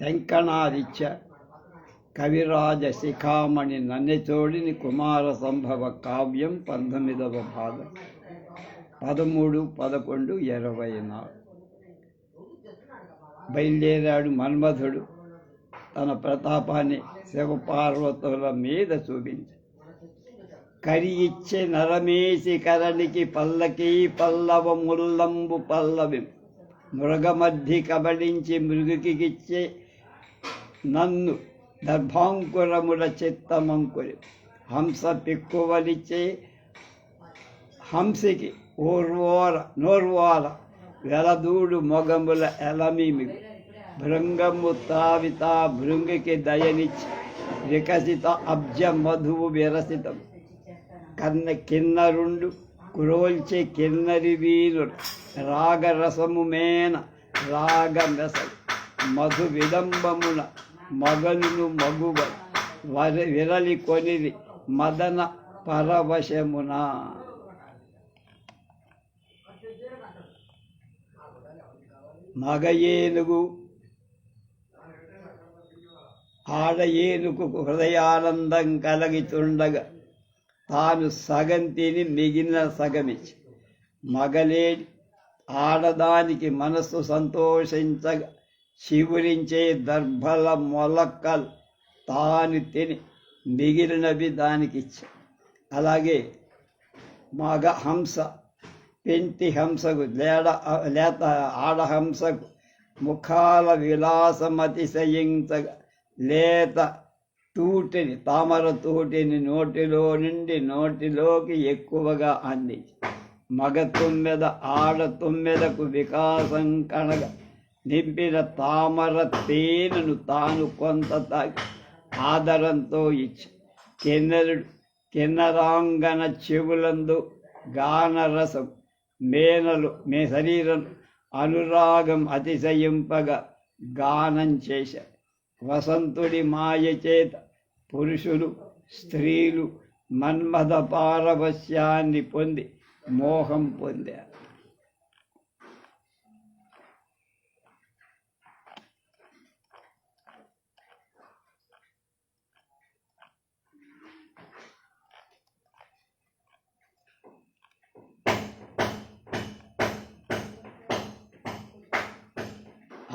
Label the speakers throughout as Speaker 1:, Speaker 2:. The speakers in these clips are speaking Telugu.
Speaker 1: తెంకణాదిత్య కవిరాజ శిఖామణి నన్నెచోడిని కుమార సంభవ కావ్యం పంతొమ్మిదవ భాగం పదమూడు పదకొండు ఇరవై నాలుగు బయలుదేరాడు మన్మధుడు తన ప్రతాపాన్ని శివపార్వతుల మీద చూపించి కరి ఇచ్చే నరమేసి కరణికి పల్లకి పల్లవ ముల్లంబు పల్లవి మృగమధ్య కబడించి మృగికిచ్చే నన్ను దర్భాంకురముల చిత్తమంకురి హంస పిక్కువలిచ్చే హంసికి ఊర్వోర నోర్వాల వెలదూడు మొగముల ఎలమీమిగు భృంగము తావిత భృంగికి దయనిచ్చి వికసిత అబ్జ మధువు విరసితం. కన్న కిన్నరుండు కురోల్చే కిన్నరి వీరుడు రాగరసము మేన రాగమెస మధు విలంబమున మగలును మగువ వరి విరలి కొనిది మదన పరవశమున. మగ ఏనుగు ఆడ ఏనుగు హృదయానందం కలిగితుండగా తాను సగం తిని మిగిలిన సగమిచ్చి. మగలే ఆడదానికి మనస్సు సంతోషించగా శివురించే దర్భల మొలక్కలు తాను తిని మిగిలినవి దానికిచ్చా. అలాగే మగ హంస పెంటి హంసకు లేడ లేత ఆడహంసకు ముఖాల విలాసమతిశయించగా లేత తూటిని తామర తూటిని నోటిలో నుండి నోటిలోకి ఎక్కువగా అందించి మగ తుమ్మెద ఆడ తుమ్మెదకు వికాసం కనగ నింపిన తామర తేనెను తాను కొంత తాగి ఆదరంతో ఇచ్చి కిన్నరుడు కిన్నరాంగన చెవులందు గానరసం మేనలు మే శరీరం అనురాగం అతిశయింపగా గానం చేశారు వసంతుడి మాయ చేత పురుషులు స్త్రీలు మన్మథ పారవశ్యాన్ని పొంది మోహం పొందారు.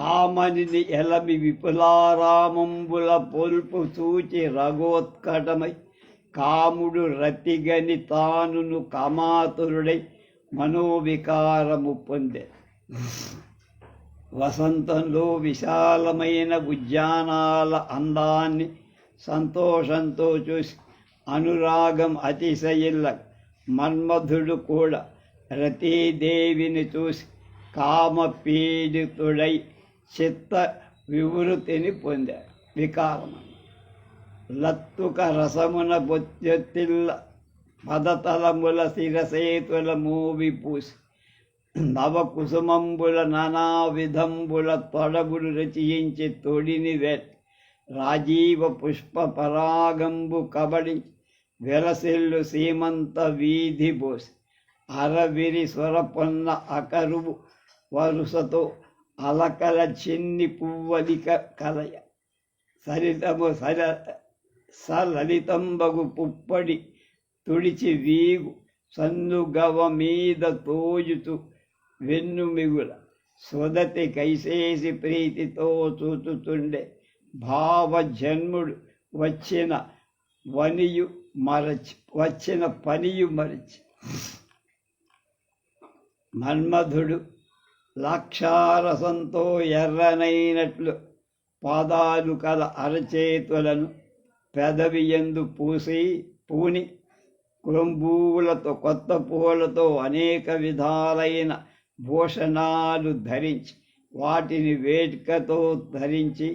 Speaker 1: ఆమనిని ఎలమి విపులారామంబుల పొల్పు చూచి రగోత్కటమై కాముడు రతిగని తానును కమాతురుడై మనోవికారము పొందే. వసంతంలో విశాలమైన ఉద్యానాల అందాన్ని సంతోషంతో చూసి అనురాగం అతిశయిల్ల మన్మధుడు కూడా రతీదేవిని చూసి కామపీడితుడై చిత్త వివృతిని పొందా. వికారం లత్తుక రసమున బొత్తిల్ల పదతలముల శిరసేతుల మూవి పూసి. నవ కుసుమంబుల నానా విధంబుల తొడబులు రచయించి తొడిని వెట్ రాజీవ పుష్ప పరాగంబు కబడి వెలసిల్లు సీమంత వీధి బోసి. అరవిరి స్వరపొన్న అకరువు వరుసతో అలకల చిన్ని పువ్వలిక కలయ. సరితము సర సలలితంబగు పుప్పడి తుడిచి వీగు. సన్నుగవ మీద తోజుతూ వెన్నుమిగుల సుదతి కైసేసి ప్రీతితో చూచుతుండే భావజన్ముడు వచ్చిన వనియు మరచి వచ్చిన పనియు మరచి. మన్మధుడు లాక్షారసంతో ఎర్రనైనట్లు పాదాలు కల అరచేతులను పెదవియందు పూసి పూని కురంబూలతో కొత్త పూలతో అనేక విధాలైన భూషణాలు ధరించి వాటిని వేడుకతో ధరించి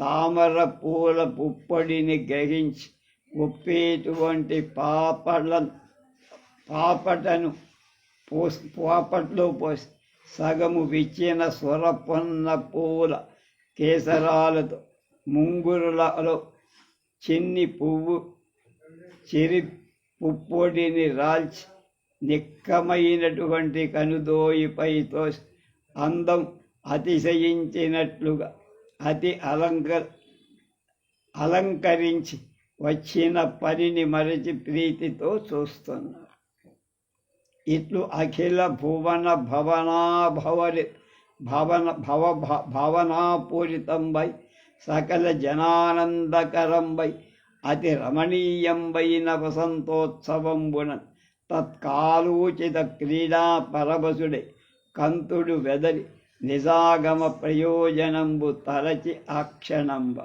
Speaker 1: తామర పూల పుప్పొడిని గ్రహించి ఒప్పేటువంటి పాపల పాపటను పోసి పాపట్లో పోసి సగము విచ్చిన స్వరపొన్న పూల కేసరాలతో ముంగురులలో చిన్ని పువ్వు చిరి పుప్పొడిని రాల్చి నిక్కమైనటువంటి కనుదోయిపైతో అందం అతిశయించినట్లుగా అతి అలంక అలంకరించి వచ్చిన పనిని మరచి ప్రీతితో చూస్తున్నాను ఇట్లు అఖిల భువన భవనాభవరి భవన భవ భవనాపూరితంబై సకల జనానందకరంబై అతి రమణీయంబైన వసంతోత్సవంబున తత్కాలోచిత క్రీడా పరవశుడై కంతుడు వెదరి నిజాగమ ప్రయోజనంబు తలచి అక్షణంబ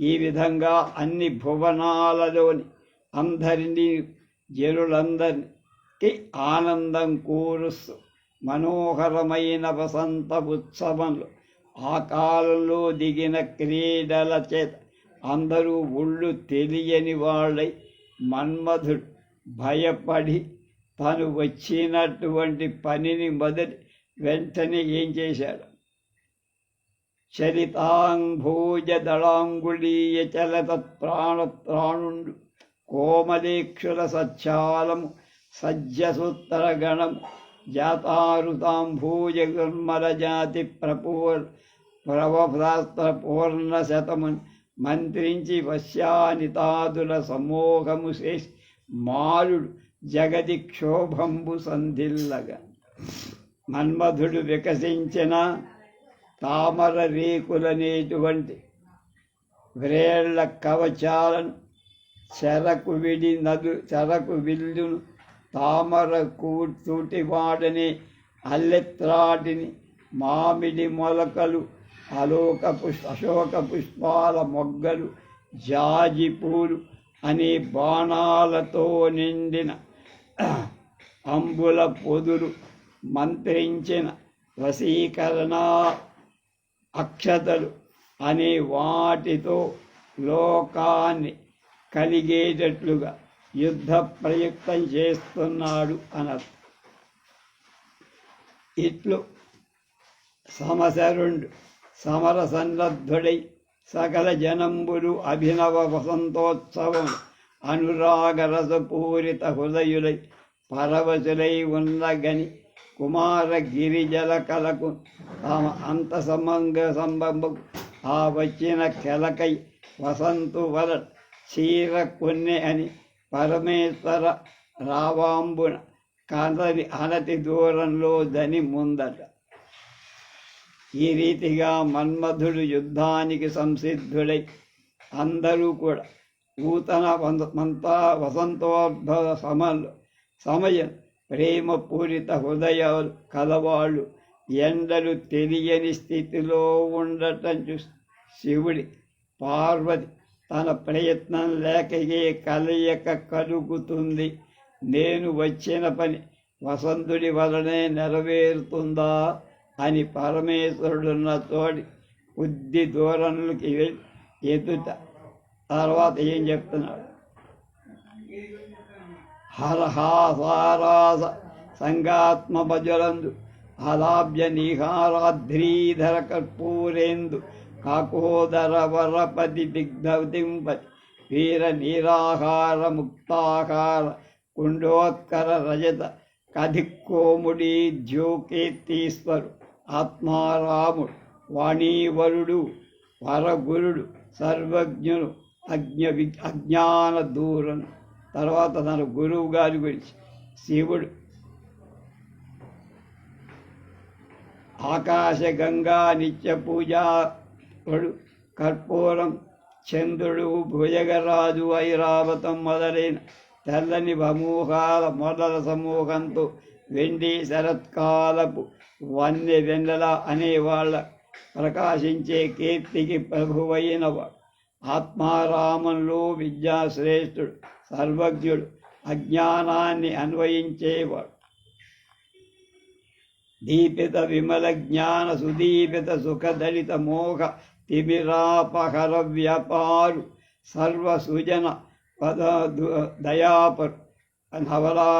Speaker 1: ఈ విధంగా అన్ని భువనాలలోని అందరినీ కి ఆనందం కూరుస్తూ మనోహరమైన వసంత ఉత్సవంలో ఆ కాలంలో దిగిన క్రీడల చేత అందరూ ఒళ్ళు తెలియని వాళ్ళై మన్మధుడు భయపడి తను వచ్చినటువంటి పనిని మొదటి వెంటనే ఏం చేశాడు? చరితాంభోజదళాంగుళీయ చలత ప్రాణ ప్రాణుండు కోమలేక్షుల సచ్చాలము సజ్జసుత్తరగణం గణము జాతారుతాంభూజ జాతి ప్రపూర్ ప్రవభ్రాస్త్ర పూర్ణ మంత్రించి వశ్యానితాదుల సమూహము శేష్ మాలుడు జగది క్షోభంబు సంధిల్లగా. మన్మధుడు వికసించిన తామర రేకులనేటువంటి వ్రేళ్ళ కవచాలను చెరకు విడి నదు చెరకు విల్లును తామర కూర్చుటి వాడని అల్లెత్రాటిని మామిడి మొలకలు అలోక పుష్ప అశోక పుష్పాల మొగ్గలు జాజి పూలు అనే బాణాలతో నిండిన అంబుల పొదులు మంత్రించిన వశీకరణ అక్షతలు అనే వాటితో లోకాన్ని కలిగేటట్లుగా యుద్ధ ప్రయుక్తం చేస్తున్నాడు అన్నారు. ఇట్లు సమశరుండు సమర సన్నద్ధుడై సకల జనంబులు అభినవ వసంతోత్సవం అనురాగరసపూరిత హృదయులై పరవశులై ఉన్నగని కుమార గిరిజల కలకు తమ అంత సమంగ సంబంధం ఆ వచ్చిన కెలకై వసంతు వర చీర కొన్నె అని పరమేశ్వర రావాంబున కనది అనతి దూరంలో దని ముందట. ఈ రీతిగా మన్మధుడు యుద్ధానికి సంసిద్ధుడై అందరూ కూడా నూతన వంద- మంతా వసంతోద్భవ సమలు సమయం ప్రేమపూరిత హృదయాలు కలవాళ్ళు ఎండలు తెలియని స్థితిలో ఉండటం చూసి శివుడి పార్వతి తన ప్రయత్నం లేకయే కలయిక కలుగుతుంది. నేను వచ్చిన పని వసంతుడి వలనే నెరవేరుతుందా అని పరమేశ్వరుడున్న తోడి కొద్ది దూరంలోకి వెళ్ళి ఎదుట తర్వాత ఏం చెప్తున్నాడు? హరహాసారాస సంగాత్మ భజలందు అలాభ్య నిహారాధ్రీధర కర్పూరేందు కాకోదర వరపతి వీర నీరాహార ముక్తాహార కుండోత్కర రజత కధిక్కోముడి జ్యోకేతీశ్వరు ఆత్మారాముడు వాణీవరుడు వరగురుడు సర్వజ్ఞుడు అజ్ఞ వి అజ్ఞాన దూరం తర్వాత తన గురువు గారి గురించి శివుడు. ఆకాశ గంగా నిత్య వాడు కర్పూరం చంద్రుడు భుజగరాజు ఐరావతం మొదలైన తెల్లని సమూహాల మొదల సమూహంతో వెండి శరత్కాలపు వన్నె వెన్నెల అనేవాళ్ళ ప్రకాశించే కీర్తికి ప్రభువైన వాడు ఆత్మారామంలో విద్యాశ్రేష్ఠుడు సర్వజ్ఞుడు అజ్ఞానాన్ని అన్వయించేవాడు. దీపిత విమల జ్ఞాన సుదీపిత సుఖదలిత మోహ తిమిరాపహర వ్యాపారు సర్వ సుజన పద దు- దయాపరు నవలా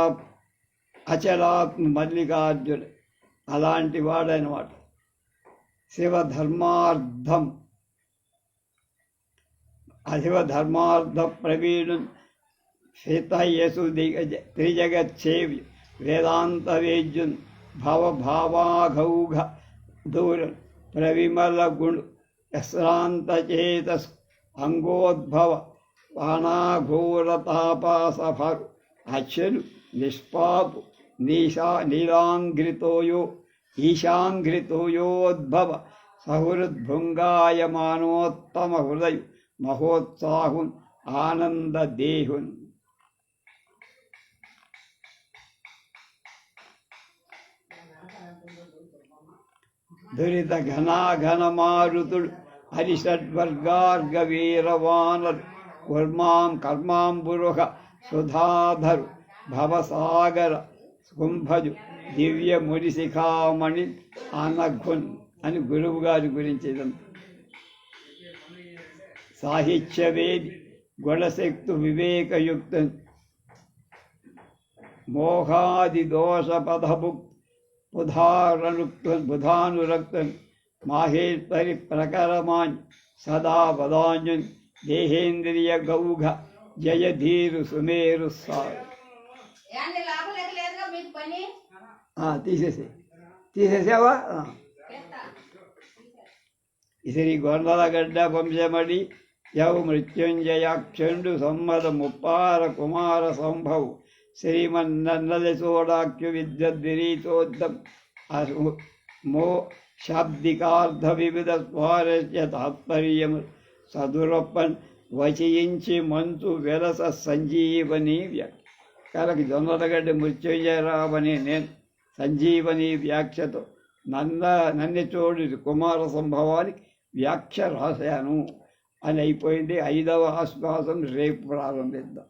Speaker 1: అచలాత్మ మల్లికార్జున అలాంటి వాడనమాట శివధర్మార్థం. అశివధర్మార్థ ప్రవీణు శ్వేతయసు దిగజ త్రిజగచ్చేవి వేదాంత వేద్యున్ భవభావాఘౌఘ దూర ప్రవిమల గుణు యశ్రాంతచేతస్ అంగోద్భవ బాణాఘోరతాపాసఫరు అచ్చలు నిష్పాపు నీశా నీలాంఘ్రితోయో ఈశాంఘ్రితోయోద్భవ సహృద్భృంగాయమానోత్తమ హృదయ మహోత్సాహున్ ఆనందదేహున్. దురిత ఘనాఘనమారుతుడు హరిషడ్వర్గార్గ వీరవానరు కుర్మాం కర్మాంబురుహ సుధాధరు భవసాగర కుంభజు దివ్య మురిశిఖామణి అనఘున్ అని గురువు గారి గురించి ఇదంతా సాహిత్యవేది గుణశక్తు వివేకయుక్త మోహాది దోష పదభుక్ బుధారనుక్తన్ బుధానురక్తన్ మాహేశ్వరి ప్రకరమాన్ సదా పదాంజన్ దేహేంద్రియ గౌఘ జయధీరు సుమేరు తీసేసి తీసేసావా? శ్రీ గొండలగడ్డ వంశమడి యవ మృత్యుంజయాక్షండు సమ్మద ముప్పార కుమార సంభవ్. శ్రీమన్నది సోడాఖ్యు విద్యుద్విరీతోద్దం అసు మో శాబ్దికార్థ వివిధ స్వారస్య తాత్పర్యము సదురప్పన్ వచయించి మంచు వెలస సంజీవని వ్యాఖ్య కలకి జొన్నలగడ్డ మృత్యుంజయరావని నేను సంజీవని వ్యాఖ్యతో నన్న నన్నెచోడు కుమార సంభవానికి వ్యాఖ్య రాశాను అని అయిపోయింది ఐదవ ఆశ్వాసం రేపు ప్రారంభిద్దాం